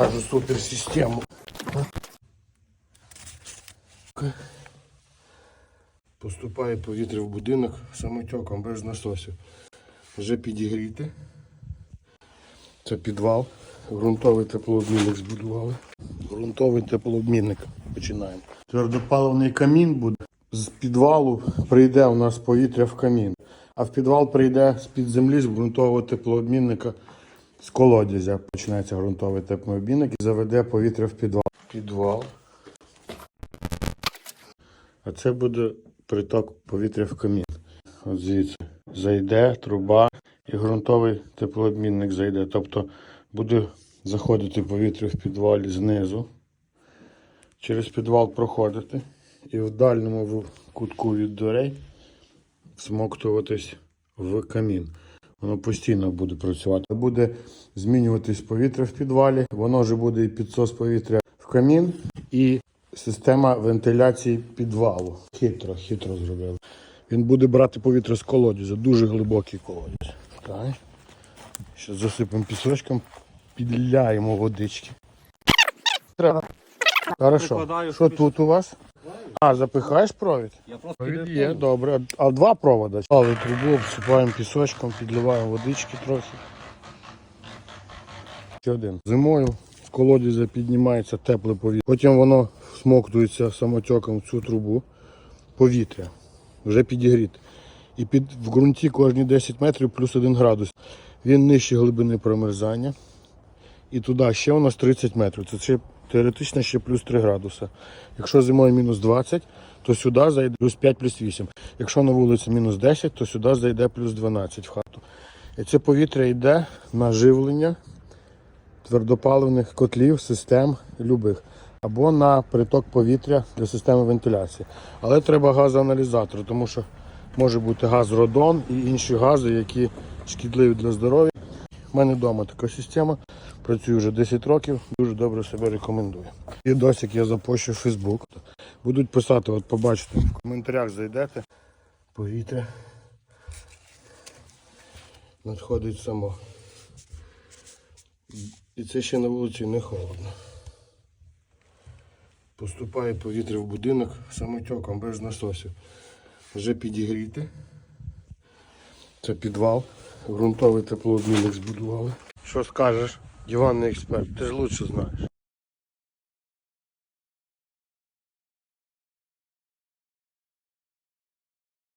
покажу суперсистему. Поступає повітря в будинок самотеком без насосів. Вже підігріти. Це підвал. Ґрунтовий теплообмінник збудували. Ґрунтовий теплообмінник починаємо. Твердопаливний камін буде. З підвалу прийде у нас повітря в камін. А в підвал прийде з-під землі, з ґрунтового теплообмінника, з колодязя. Починається ґрунтовий теплообмінник і заведе повітря в підвал. Підвал. А це буде приток повітря в камін. От звідси зайде труба і ґрунтовий теплообмінник зайде. Тобто буде заходити повітря в підвалі знизу, через підвал проходити і в дальньому кутку від дверей всмоктуватись в камін. Воно постійно буде працювати. Буде змінюватись повітря в підвалі, воно вже буде і підсос повітря в камін, і система вентиляції підвалу. Хитро, хитро зробили. Він буде брати повітря з колодязя, дуже глибокий колодязь. Так. Ще засипемо пісочком, підляємо водички. Треба. Хорошо. Що тут у вас? А, запихаєш провід? Я просто Провід є, добре. А два провода. Але трубу обсипаємо пісочком, підливаємо водички трохи. Ще один. Зимою з колодязя піднімається тепле повітря. Потім воно смоктується самотеком в цю трубу. Повітря. Вже підігріте. І під, в ґрунті кожні 10 метрів плюс 1 градус. Він нижче глибини промерзання. І туди ще у нас 30 метрів. Це ще теоретично ще плюс 3 градуси. Якщо зимою мінус 20, то сюди зайде плюс 5, плюс 8. Якщо на вулиці мінус 10, то сюди зайде плюс 12 в хату. І це повітря йде на живлення твердопаливних котлів, систем любих. Або на приток повітря для системи вентиляції. Але треба газоаналізатор, тому що може бути газ родон і інші гази, які шкідливі для здоров'я. У мене вдома така система. Працюю вже 10 років, дуже добре себе рекомендую. І досік я запущу в Фейсбук. Будуть писати, от побачите, в коментарях зайдете. Повітря надходить само. І це ще на вулиці не холодно. Поступає повітря в будинок самотеком без насосів. Вже підігріти. Це підвал. Ґрунтовий теплообмінник збудували. Що скажеш, диванний експерт, ти ж лучше знаєш.